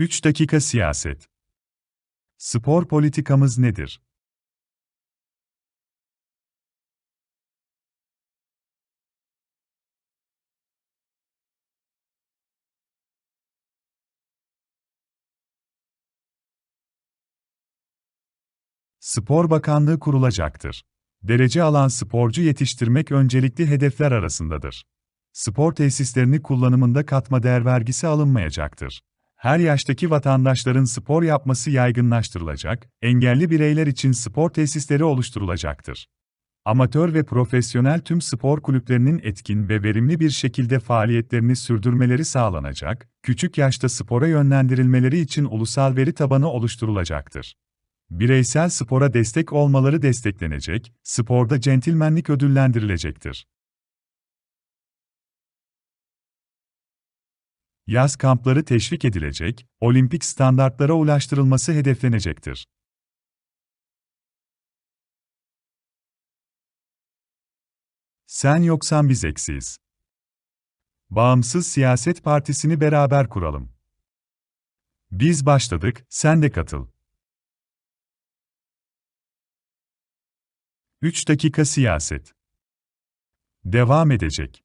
3 dakika siyaset. Spor politikamız nedir? Spor Bakanlığı kurulacaktır. Derece alan sporcu yetiştirmek öncelikli hedefler arasındadır. Spor tesislerini kullanımında katma değer vergisi alınmayacaktır. Her yaştaki vatandaşların spor yapması yaygınlaştırılacak, engelli bireyler için spor tesisleri oluşturulacaktır. Amatör ve profesyonel tüm spor kulüplerinin etkin ve verimli bir şekilde faaliyetlerini sürdürmeleri sağlanacak, küçük yaşta spora yönlendirilmeleri için ulusal veri tabanı oluşturulacaktır. Bireysel spora destek olmaları desteklenecek, sporda centilmenlik ödüllendirilecektir. Yaz kampları teşvik edilecek, olimpik standartlara ulaştırılması hedeflenecektir. Sen yoksan biz eksiyiz. Bağımsız Siyaset Partisi'ni beraber kuralım. Biz başladık, sen de katıl. 3 dakika siyaset. Devam edecek.